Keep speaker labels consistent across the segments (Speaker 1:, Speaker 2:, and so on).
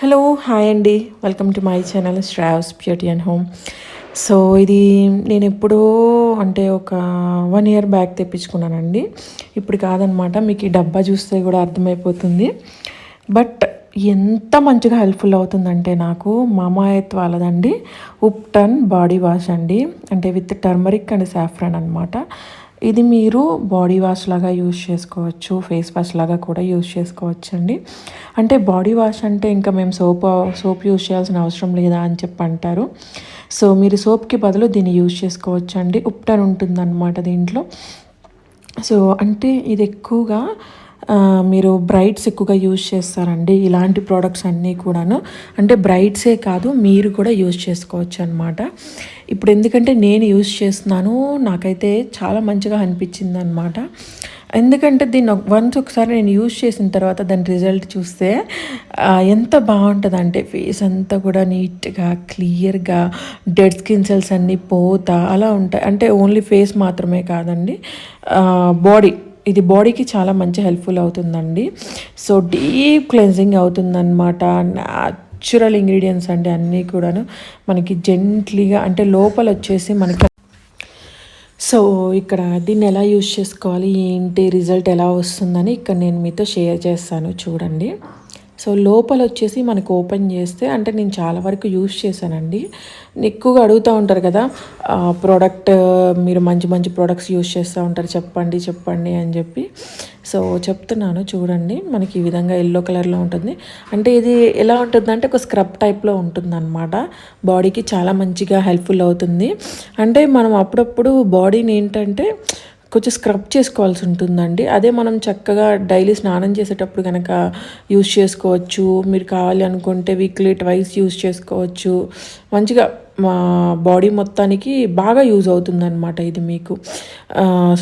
Speaker 1: Hello hi అండి. Welcome to my channel Sravs beauty and home so ఇది నేను ఎప్పుడో అంటే ఒక వన్ ఇయర్ బ్యాక్ తెప్పించుకున్నానండి. ఇప్పుడు కాదనమాట మీకు ఈ డబ్బా చూస్తే కూడా అర్థమైపోతుంది. బట్ ఎంత మంచిగా హెల్ప్ఫుల్ అవుతుందంటే నాకు మామాయత్ వాళ్ళదండి. ఉప్టన్ బాడీ వాష్ అండి. అంటే విత్ టర్మరిక్ అండ్ సాఫ్రాన్ అనమాట ఇది మీరు బాడీ వాష్ లాగా యూజ్ చేసుకోవచ్చు ఫేస్ వాష్ లాగా కూడా యూస్ చేసుకోవచ్చు అండి అంటే బాడీ వాష్ అంటే ఇంకా మేము సోప్ సోప్ యూస్ చేయాల్సిన అవసరం లేదా అని చెప్పి అంటారు. సో మీరు సోప్కి బదులు దీన్ని యూజ్ చేసుకోవచ్చు అండి ఉప్టర్ ఉంటుందన్నమాట దీంట్లో. సో అంటే ఇది ఎక్కువగా మీరు బ్రైట్స్ ఎక్కువగా యూజ్ చేస్తారండి. ఇలాంటి ప్రోడక్ట్స్ అన్నీ కూడాను. అంటే బ్రైట్సే కాదు మీరు కూడా యూజ్ చేసుకోవచ్చు అనమాట ఇప్పుడు ఎందుకంటే నేను యూజ్ చేస్తున్నాను నాకైతే చాలా మంచిగా అనిపించింది అనమాట ఎందుకంటే దీన్ని వన్స్ ఒకసారి నేను యూజ్ చేసిన తర్వాత దాని రిజల్ట్ చూస్తే ఎంత బాగుంటుంది అంటే ఫేస్ అంతా కూడా నీట్గా క్లియర్గా డెడ్ స్కిన్ సెల్స్ అన్నీ పోతా అలా ఉంటాయి. అంటే ఓన్లీ ఫేస్ మాత్రమే కాదండి. బాడీ ఇది బాడీకి చాలా మంచి హెల్ప్ఫుల్ అవుతుందండి. సో డీప్ క్లెన్జింగ్ అవుతుందన్నమాట. న్యాచురల్ ఇంగ్రీడియంట్స్ అండి అన్నీ కూడాను. మనకి జెంట్లీగా అంటే లోపల వచ్చేసి మనకి సో ఇక్కడ దీన్ని ఎలా యూజ్ చేసుకోవాలి? ఏంటి రిజల్ట్ ఎలా వస్తుందని ఇక్కడ నేను మీతో షేర్ చేస్తాను చూడండి. సో లోపల వచ్చేసి మనకు ఓపెన్ చేస్తే అంటే నేను చాలా వరకు యూజ్ చేశానండి. ఎక్కువగా అడుగుతూ ఉంటారు కదా ప్రోడక్ట్ మీరు మంచి మంచి ప్రోడక్ట్స్ యూస్ చేస్తూ ఉంటారు చెప్పండి చెప్పండి అని చెప్పి. సో చెప్తున్నాను చూడండి మనకి ఈ విధంగా ఎల్లో కలర్లో ఉంటుంది. అంటే ఇది ఎలా ఉంటుందంటే ఒక స్క్రబ్ టైప్లో ఉంటుందన్నమాట. బాడీకి చాలా మంచిగా హెల్ప్ఫుల్ అవుతుంది. అంటే మనం అప్పుడప్పుడు బాడీని ఏంటంటే కొంచెం స్క్రబ్ చేసుకోవాల్సి ఉంటుందండి. అదే మనం చక్కగా డైలీ స్నానం చేసేటప్పుడు కనుక యూస్ చేసుకోవచ్చు. మీరు కావాలి అనుకుంటే వీక్లీ ట్వైస్ యూస్ చేసుకోవచ్చు. మంచిగా మా బాడీ మొత్తానికి బాగా యూజ్ అవుతుందన్నమాట ఇది మీకు.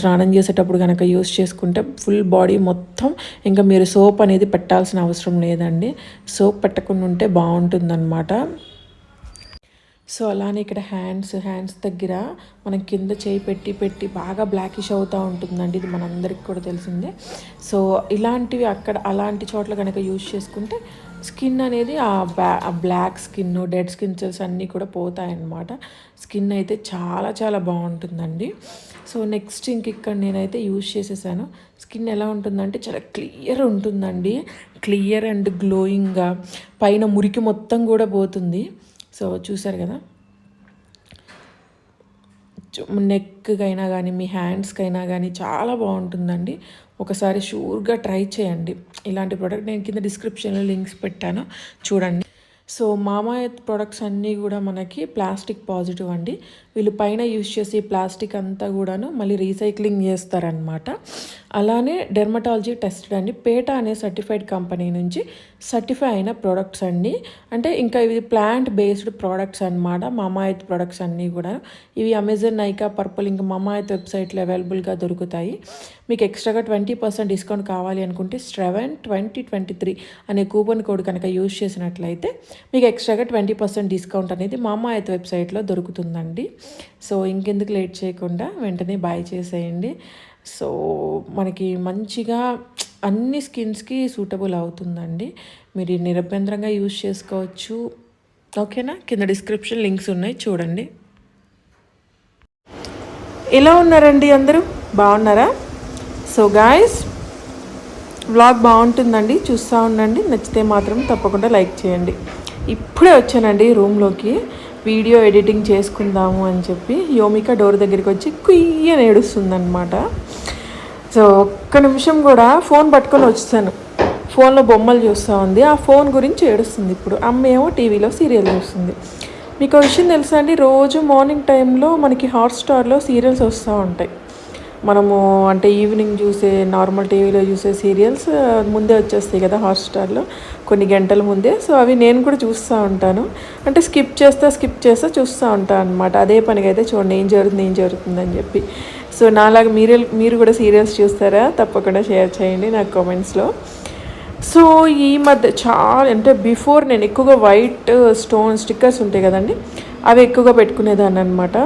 Speaker 1: స్నానం చేసేటప్పుడు కనుక యూస్ చేసుకుంటే ఫుల్ బాడీ మొత్తం ఇంకా మీరు సోప్ అనేది పెట్టాల్సిన అవసరం లేదండి. సోప్ పెట్టకుండా ఉంటే బాగుంటుందన్నమాట. సో అలానే ఇక్కడ హ్యాండ్స్ హ్యాండ్స్ దగ్గర మనం కింద చేయి పెట్టి పెట్టి బాగా బ్లాకిష్ అవుతూ ఉంటుందండి. ఇది మనందరికి కూడా తెలిసిందే. సో ఇలాంటివి అక్కడ అలాంటి చోట్ల కనుక యూజ్ చేసుకుంటే స్కిన్ అనేది ఆ బ్లా ఆ black skin dead skin cells అన్నీ కూడా పోతాయన్నమాట. స్కిన్ అయితే చాలా చాలా బాగుంటుందండి. సో నెక్స్ట్ ఇంక ఇక్కడ నేనైతే యూజ్ చేసేసాను. స్కిన్ ఎలా ఉంటుందంటే చాలా క్లియర్ ఉంటుందండి. క్లియర్ అండ్ గ్లోయింగ్గా పైన మురికి మొత్తం కూడా పోతుంది. సో చూసారు కదా? నెక్కైనా కానీ మీ హ్యాండ్స్కైనా కానీ చాలా బాగుంటుందండి. ఒకసారి షూర్గా ట్రై చేయండి. ఇలాంటి ప్రోడక్ట్ నేను కింద డిస్క్రిప్షన్లో లింక్స్ పెట్టాను. చూడండి. సో మామాయత్ ప్రొడక్ట్స్ అన్నీ కూడా మనకి ప్లాస్టిక్ పాజిటివ్ అండి. వీళ్ళు పైన యూజ్ చేసే ప్లాస్టిక్ అంతా కూడాను మళ్ళీ రీసైక్లింగ్ చేస్తారనమాట అలానే డెర్మటాలజీ టెస్టెడ్ అండి. పేట అనే సర్టిఫైడ్ కంపెనీ నుంచి సర్టిఫై అయిన ప్రోడక్ట్స్ అండి. అంటే ఇంకా ఇవి ప్లాంట్ బేస్డ్ ప్రోడక్ట్స్ అనమాట మామాయత్ ప్రొడక్ట్స్ అన్నీ కూడా. ఇవి అమెజాన్ నైకా పర్పుల్ ఇంకా మామాయత్ వెబ్సైట్లో అవైలబుల్గా దొరుకుతాయి. మీకు ఎక్స్ట్రాగా ట్వంటీ పర్సెంట్ డిస్కౌంట్ కావాలి అనుకుంటే సెవెన్ ట్వంటీ ట్వంటీ త్రీ అనే కూపన్ కోడ్ కనుక యూజ్ చేసినట్లయితే మీకు ఎక్స్ట్రాగా ట్వంటీ పర్సెంట్ డిస్కౌంట్ అనేది మామాయత్ వెబ్సైట్లో దొరుకుతుందండి. సో ఇంకెందుకు లేట్ చేయకుండా వెంటనే బాయ్ చేసేయండి. సో మనకి మంచిగా అన్ని స్కిన్స్కి సూటబుల్ అవుతుందండి. మీరు నిరభ్యంతరంగా యూజ్ చేసుకోవచ్చు. ఓకేనా? కింద డిస్క్రిప్షన్ లింక్స్ ఉన్నాయి. చూడండి. ఎలా ఉన్నారండి అందరూ? బాగున్నారా? సో గాయస్ వ్లాగ్ బాగుంటుందండి. చూస్తూ ఉండండి. నచ్చితే మాత్రం తప్పకుండా లైక్ చేయండి. ఇప్పుడే వచ్చానండి రూమ్లోకి. వీడియో ఎడిటింగ్ చేసుకుందాము అని చెప్పి యోమిక డోర్ దగ్గరికి వచ్చి కుయ్యని ఏడుస్తుందన్నమాట. సో ఒక్క నిమిషం కూడా ఫోన్ పట్టుకొని వచ్చాను ఫోన్లో బొమ్మలు చూస్తూ ఉంది. ఆ ఫోన్ గురించి ఏడుస్తుంది ఇప్పుడు. అమ్మ ఏమో టీవీలో సీరియల్ చూస్తుంది. మీకు విషయం తెలుసా అండి? రోజు మార్నింగ్ టైంలో మనకి హాట్స్టార్లో సీరియల్స్ వస్తూ ఉంటాయి. మనము అంటే ఈవినింగ్ చూసే నార్మల్ టీవీలో చూసే సీరియల్స్ ముందే వచ్చేస్తాయి కదా హాట్స్టార్లో. కొన్ని గంటల ముందే. సో అవి నేను కూడా చూస్తూ ఉంటాను. అంటే స్కిప్ చేస్తా స్కిప్ చేస్తా చూస్తూ ఉంటాను అనమాట అదే పనిగా అయితే చూడండి ఏం జరుగుతుంది ఏం జరుగుతుంది అని చెప్పి. సో నాలాగా మీరు మీరు కూడా సీరియల్స్ చూస్తారా? తప్పకుండా షేర్ చేయండి నాకు కామెంట్స్లో సో ఈ మధ్య చాలా అంటే బిఫోర్ నేను ఎక్కువగా వైట్ స్టోన్ స్టిక్కర్స్ ఉంటాయి కదండి అవి ఎక్కువగా పెట్టుకునేదాన్ని అనమాట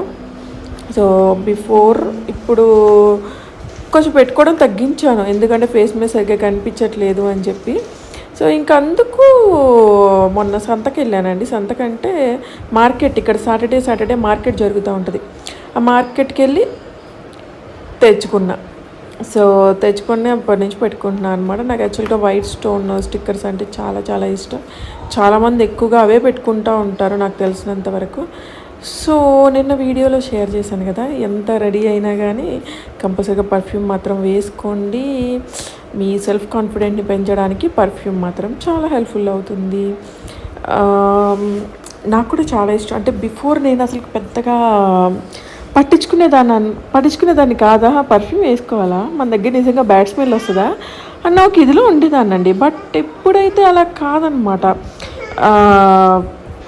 Speaker 1: సో బిఫోర్ ఇప్పుడు కొంచెం పెట్టుకోవడం తగ్గించాను. ఎందుకంటే ఫేస్ మీద సరిగ్గా కనిపించట్లేదు అని చెప్పి. సో ఇంక అందుకు మొన్న సంతకి వెళ్ళానండి. సంతకంటే మార్కెట్ ఇక్కడ సాటర్డే సాటర్డే మార్కెట్ జరుగుతూ ఉంటుంది. ఆ మార్కెట్కి వెళ్ళి తెచ్చుకున్నా. సో తెచ్చుకొని అప్పటి నుంచి పెట్టుకుంటున్నాను అనమాట నాకు యాక్చువల్గా వైట్ స్టోన్ స్టిక్కర్స్ అంటే చాలా చాలా ఇష్టం. చాలామంది ఎక్కువగా అవే పెట్టుకుంటూ ఉంటారు నాకు తెలిసినంత వరకు. సో నిన్న వీడియోలో షేర్ చేశాను కదా ఎంత రెడీ అయినా కానీ కంపల్సరీగా పర్ఫ్యూమ్ మాత్రం వేసుకోండి. మీ సెల్ఫ్ కాన్ఫిడెంట్ని పెంచడానికి పర్ఫ్యూమ్ మాత్రం చాలా హెల్ప్ఫుల్ అవుతుంది. నాకు కూడా చాలా ఇష్టం. అంటే బిఫోర్ నేను అసలు పెద్దగా పట్టించుకునేదాన్ని అన్- పట్టించుకునేదాన్ని కాదా? పర్ఫ్యూమ్ వేసుకోవాలా? మన దగ్గర నిజంగా బ్యాడ్ స్మెల్ వస్తుందా? అన్న ఒక ఇదిలో ఉండేదాన్నండి. బట్ ఎప్పుడైతే అలా కాదనమాట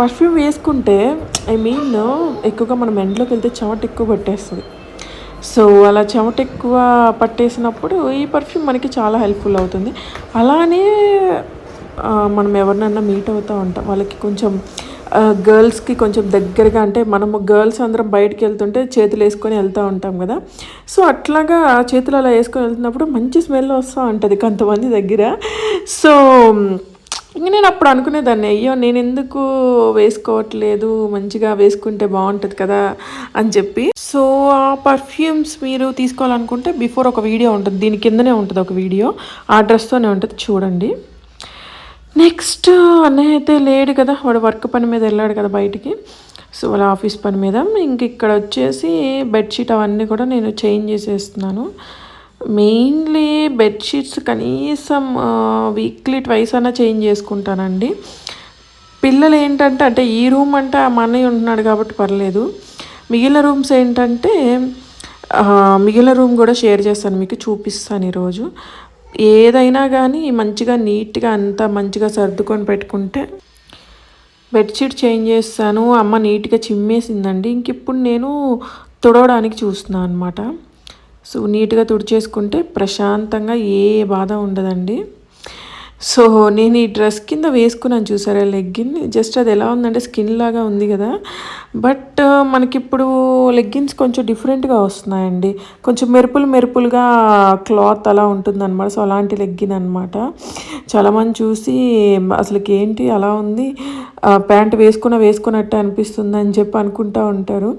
Speaker 1: పర్ఫ్యూమ్ వేసుకుంటే ఐ మీన్ ఎక్కువగా మనం ఎండ్లోకి వెళ్తే చెమట ఎక్కువ పట్టేస్తుంది. సో అలా చెమట ఎక్కువ పట్టేసినప్పుడు ఈ పర్ఫ్యూమ్ మనకి చాలా హెల్ప్ఫుల్ అవుతుంది. అలానే మనం ఎవరినన్నా మీట్ అవుతూ ఉంటాం. వాళ్ళకి కొంచెం గర్ల్స్కి కొంచెం దగ్గరగా అంటే మనము గర్ల్స్ అందరం బయటికి వెళ్తుంటే చేతులు వేసుకొని వెళ్తూ ఉంటాం కదా. సో అట్లాగా చేతులు అలా వేసుకొని వెళ్తున్నప్పుడు మంచి స్మెల్ వస్తూ ఉంటుంది కొంతమంది దగ్గర. సో ఇంక నేను అప్పుడు అనుకునేదాన్ని అయ్యో నేను ఎందుకు వేసుకోవట్లేదు? మంచిగా వేసుకుంటే బాగుంటుంది కదా అని చెప్పి. సో ఆ పర్ఫ్యూమ్స్ మీరు తీసుకోవాలనుకుంటే బిఫోర్ ఒక వీడియో ఉంటుంది దీని కిందనే ఉంటుంది ఒక వీడియో ఆ డ్రెస్తోనే ఉంటుంది చూడండి. నెక్స్ట్ అన్నయ్య అయితే లేడు కదా వాడు వర్క్ పని మీద వెళ్ళాడు కదా బయటికి. సో వాళ్ళ ఆఫీస్ పని మీద. ఇంక ఇక్కడ వచ్చేసి బెడ్షీట్ అవన్నీ కూడా నేను చేంజ్ చేసేస్తున్నాను. మెయిన్లీ బెడ్షీట్స్ కనీసం వీక్లీ ట్వైస్ అన్నా చేంజ్ చేసుకుంటానండి. పిల్లలు ఏంటంటే అంటే ఈ రూమ్ అంటే మా అన్నయ్య ఉంటున్నాడు కాబట్టి పర్లేదు. మిగిలిన రూమ్స్ ఏంటంటే మిగిలిన రూమ్ కూడా షేర్ చేస్తాను మీకు చూపిస్తాను ఈరోజు. ఏదైనా కానీ మంచిగా నీట్గా అంతా మంచిగా సర్దుకొని పెట్టుకుంటే బెడ్షీట్ చేంజ్ చేస్తాను. అమ్మ నీట్గా చిమ్మేసిందండి. ఇంక ఇప్పుడు నేను తుడవడానికి చూస్తున్నాను అనమాట సో నీట్గా తుడిచేసుకుంటే ప్రశాంతంగా ఏ బాధ ఉండదండి. సో నేను ఈ డ్రెస్ కింద వేసుకున్నాను చూసారా లెగ్గిన్. జస్ట్ అది ఎలా ఉందంటే స్కిన్ లాగా ఉంది కదా. బట్ మనకిప్పుడు లెగ్గిన్స్ కొంచెం డిఫరెంట్గా వస్తున్నాయండి. కొంచెం మెరుపులు మెరుపులుగా క్లాత్ అలా ఉంటుందన్నమాట. సో అలాంటి లెగ్గిన్ అనమాట చాలామంది చూసి అసలుకి ఏంటి అలా ఉంది? ప్యాంట్ వేసుకున్న వేసుకున్నట్టు అనిపిస్తుంది అని చెప్పి అనుకుంటా ఉంటారు.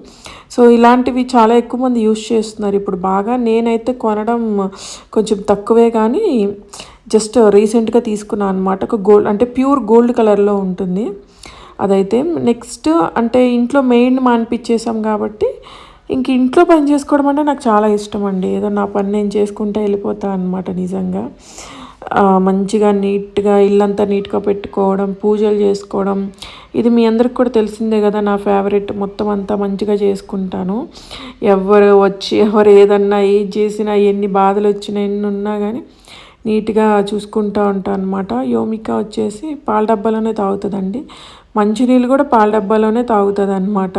Speaker 1: సో ఇలాంటివి చాలా ఎక్కువ మంది యూస్ చేస్తున్నారు. ఇప్పుడు బాగా నేనైతే కొనడం కొంచెం తక్కువే కానీ జస్ట్ రీసెంట్గా తీసుకున్నాను అనమాట ఒక గోల్డ్ అంటే ప్యూర్ గోల్డ్ కలర్లో ఉంటుంది. అదైతే నెక్స్ట్ అంటే ఇంట్లో మెయిన్ మానిపించేసాం కాబట్టి ఇంక ఇంట్లో పని చేసుకోవడం అంటే నాకు చాలా ఇష్టం అండి. ఏదో నా పని నేను చేసుకుంటే వెళ్ళిపోతా అనమాట నిజంగా. మంచిగా నీట్గా ఇల్లంతా నీట్గా పెట్టుకోవడం పూజలు చేసుకోవడం. ఇది మీ అందరికి కూడా తెలిసిందే కదా నా ఫేవరెట్ మొత్తం అంతా మంచిగా చేసుకుంటాను. ఎవరు వచ్చి ఎవరు ఏదన్నా ఏది చేసినా ఎన్ని బాధలు వచ్చినా ఎన్ని ఉన్నా కానీ నీట్గా చూసుకుంటూ ఉంటాను అనమాట యోమిక వచ్చేసి పాల డబ్బాలోనే తాగుతుందండి. మంచినీళ్ళు కూడా పాల డబ్బాలోనే తాగుతుంది అనమాట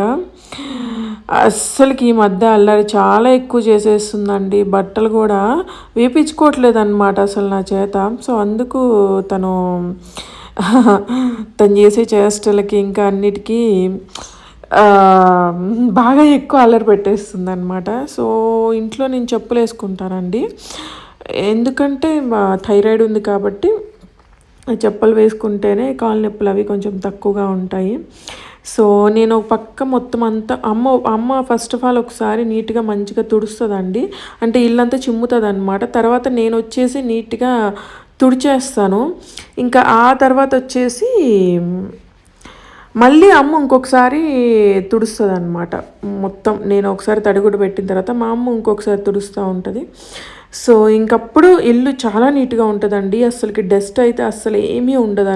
Speaker 1: అస్సలకి ఈ మధ్య అల్లరి చాలా ఎక్కువ చేసేస్తుందండి. బట్టలు కూడా వేపించుకోవట్లేదు అనమాట అసలు నా చేత. సో అందుకు తను తను చేసే చేష్టలకి ఇంకా అన్నిటికీ బాగా ఎక్కువ అల్లరి పెట్టేస్తుంది అనమాట సో ఇంట్లో నేను చెప్పులు వేసుకుంటానండి ఎందుకంటే థైరాయిడ్ ఉంది కాబట్టి చెప్పులు వేసుకుంటేనే కాళ్ళ నొప్పులు అవి కొంచెం తక్కువగా ఉంటాయి. సో నేను ఒక పక్క మొత్తం అంతా అమ్మ అమ్మ ఫస్ట్ ఆఫ్ ఆల్ ఒకసారి నీట్గా మంచిగా తుడుస్తుందండి. అంటే ఇల్లంతా చిమ్ముతుంది అనమాట తర్వాత నేను వచ్చేసి నీట్గా తుడిచేస్తాను. ఇంకా ఆ తర్వాత వచ్చేసి మళ్ళీ అమ్మ ఇంకొకసారి తుడుస్తుంది అనమాట మొత్తం నేను ఒకసారి తడిగుడ్డ పెట్టిన తర్వాత మా అమ్మ ఇంకొకసారి తుడుస్తూ ఉంటుంది. సో ఇంకప్పుడు ఇల్లు చాలా నీట్గా ఉంటుందండి. అసలుకి డస్ట్ అయితే అస్సలు ఏమీ ఉండదు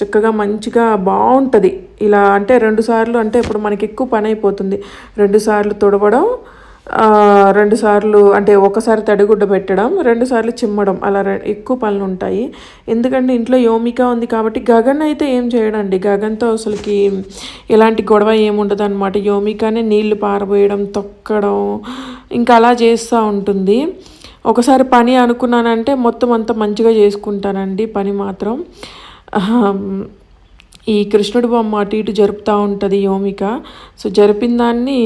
Speaker 1: చక్కగా మంచిగా బాగుంటుంది ఇలా అంటే రెండు సార్లు అంటే ఇప్పుడు మనకి ఎక్కువ పని అయిపోతుంది రెండు సార్లు తుడవడం రెండుసార్లు రెండు సార్లు అంటే ఒకసారి తడిగుడ్డ పెట్టడం రెండు సార్లు చిమ్మడం అలా ఎక్కువ పనులు ఉంటాయి. ఎందుకంటే ఇంట్లో యోమిక ఉంది కాబట్టి గగన్ అయితే ఏం చేయడండి? గగన్తో అసలుకి ఎలాంటి గొడవ ఏముండదు అనమాట యోమికనే నీళ్ళు పారబోయడం తొక్కడం ఇంకా అలా చేస్తూ ఉంటుంది. ఒకసారి పని అనుకున్నానంటే మొత్తం అంతా మంచిగా చేసుకుంటానండి పని మాత్రం. ఈ కృష్ణుడి బొమ్మ అటు ఇటు జరుపుతూ ఉంటుంది యోమిక. సో జరిపిన దాన్ని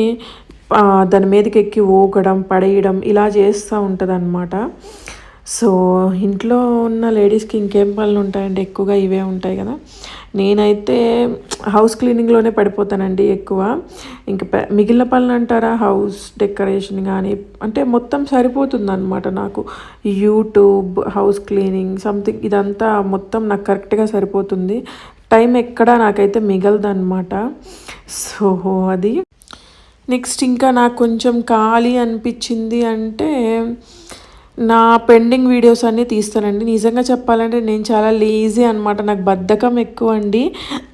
Speaker 1: దాని మీదకి ఎక్కి ఊగడం పడేయడం ఇలా చేస్తూ ఉంటుంది అనమాట సో ఇంట్లో ఉన్న లేడీస్కి ఇంకేం పనులు ఉంటాయండి ఎక్కువగా ఇవే ఉంటాయి కదా. నేనైతే హౌస్ క్లీనింగ్లోనే పడిపోతానండి ఎక్కువ. ఇంకా మిగిలిన పనులు అంటారా? హౌస్ డెకరేషన్ కానీ అంటే మొత్తం సరిపోతుంది అనమాట నాకు. యూట్యూబ్ హౌస్ క్లీనింగ్ సంథింగ్ ఇదంతా మొత్తం నాకు కరెక్ట్గా సరిపోతుంది. టైం ఎక్కడా నాకైతే మిగలదన్నమాట. సో అది నెక్స్ట్ ఇంకా నాకు కొంచెం ఖాళీ అనిపించింది అంటే నా పెండింగ్ వీడియోస్ అన్నీ తీస్తానండి. నిజంగా చెప్పాలంటే నేను చాలా లేజీ అనమాట నాకు బద్ధకం ఎక్కువ అండి.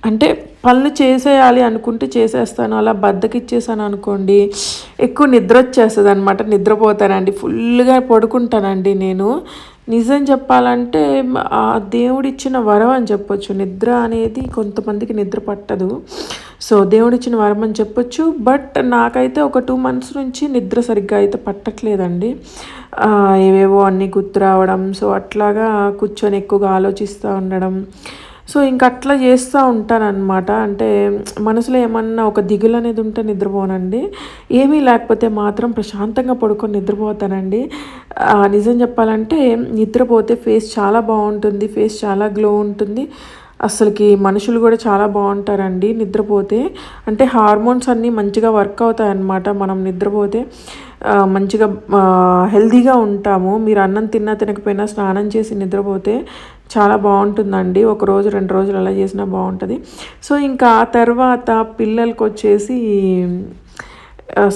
Speaker 1: అంటే పనులు చేసేయాలి అనుకుంటే చేసేస్తాను. అలా బద్దకిచ్చేసాను అనుకోండి ఎక్కువ నిద్ర వచ్చేస్తుంది అనమాట నిద్రపోతానండి. ఫుల్గా పడుకుంటానండి నేను. నిజం చెప్పాలంటే ఆ దేవుడిచ్చిన వరం అని చెప్పొచ్చు. నిద్ర అనేది కొంతమందికి నిద్ర పట్టదు. సో దేవుడిచ్చిన వరం అని చెప్పొచ్చు. బట్ నాకైతే ఒక టూ మంత్స్ నుంచి నిద్ర సరిగ్గా అయితే పట్టట్లేదండి. ఏవేవో అన్నీ గుర్తు రావడం సో అట్లాగా కూర్చొని ఎక్కువగా ఆలోచిస్తూ ఉండడం. సో ఇంక అట్లా చేస్తూ ఉంటానన్నమాట. అంటే మనసులో ఏమన్నా ఒక దిగులు అనేది ఉంటే నిద్రపోనండి. ఏమీ లేకపోతే మాత్రం ప్రశాంతంగా పడుకొని నిద్రపోతానండి. నిజం చెప్పాలంటే నిద్రపోతే ఫేస్ చాలా బాగుంటుంది ఫేస్ చాలా గ్లో ఉంటుంది. అసలుకి మనుషులు కూడా చాలా బాగుంటారండి నిద్రపోతే. అంటే హార్మోన్స్ అన్నీ మంచిగా వర్క్ అవుతాయన్నమాట. మనం నిద్రపోతే మంచిగా హెల్దీగా ఉంటాము. మీరు అన్నం తిన్నా తినకపోయినా స్నానం చేసి నిద్రపోతే చాలా బాగుంటుందండి. ఒక రోజు రెండు రోజులు అలా చేసినా బాగుంటుంది. సో ఇంకా ఆ తర్వాత పిల్లలకి వచ్చేసి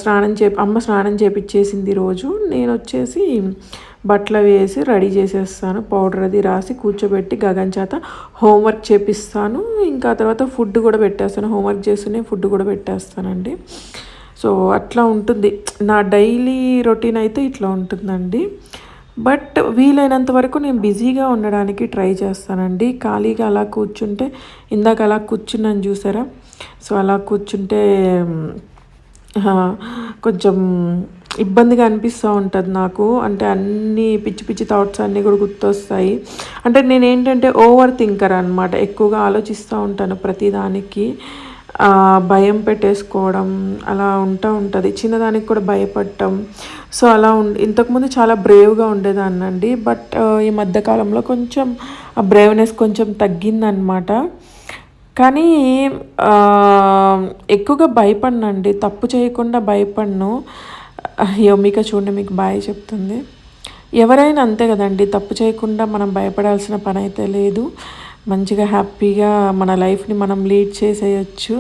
Speaker 1: స్నానం చే అమ్మ స్నానం చేపించేసింది రోజు. నేను వచ్చేసి బట్టలు వేసి రెడీ చేసేస్తాను. పౌడర్ అది రాసి కూర్చోబెట్టి గగన్ చేత హోంవర్క్ చేపిస్తాను. ఇంకా తర్వాత ఫుడ్ కూడా పెట్టేస్తాను. హోంవర్క్ చేస్తూనే ఫుడ్ కూడా పెట్టేస్తానండి. సో అట్లా ఉంటుంది. నా డైలీ రొటీన్ అయితే ఇట్లా ఉంటుందండి. బట్ వీలైనంత వరకు నేను బిజీగా ఉండడానికి ట్రై చేస్తానండి. ఖాళీగా అలా కూర్చుంటే ఇందాక అలా కూర్చున్నాను చూసారా? సో అలా కూర్చుంటే కొంచెం ఇబ్బందిగా అనిపిస్తూ ఉంటుంది నాకు. అంటే అన్ని పిచ్చి పిచ్చి థాట్స్ అన్నీ కూడా గుర్తొస్తాయి. అంటే నేను ఏంటంటే ఓవర్ థింకర్ అనమాట ఎక్కువగా ఆలోచిస్తూ ఉంటాను ప్రతిదానికి. భయం పెట్టేసుకోవడం అలా ఉంటూ ఉంటుంది. చిన్నదానికి కూడా భయపడటం. సో అలా ఉం ఇంతకుముందు చాలా బ్రేవ్గా ఉండేదాన్నండి. బట్ ఈ మధ్యకాలంలో కొంచెం ఆ బ్రేవ్నెస్ కొంచెం తగ్గిందనమాట కానీ ఎక్కువగా భయపడినండి. తప్పు చేయకుండా భయపడను. యోమిక చూడండి మీకు బాయ్ చెప్తుంది. ఎవరైనా అంతే కదండి తప్పు చేయకుండా మనం భయపడాల్సిన పని అయితే లేదు. మంచిగా హ్యాపీగా మన లైఫ్ని మనం లీడ్ చేసేయచ్చు.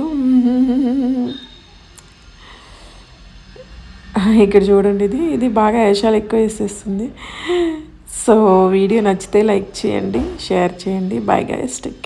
Speaker 1: ఇక్కడ చూడండి ఇది ఇది బాగా వేషాలు ఎక్కువ వేసేస్తుంది. సో వీడియో నచ్చితే లైక్ చేయండి షేర్ చేయండి. Bye guys take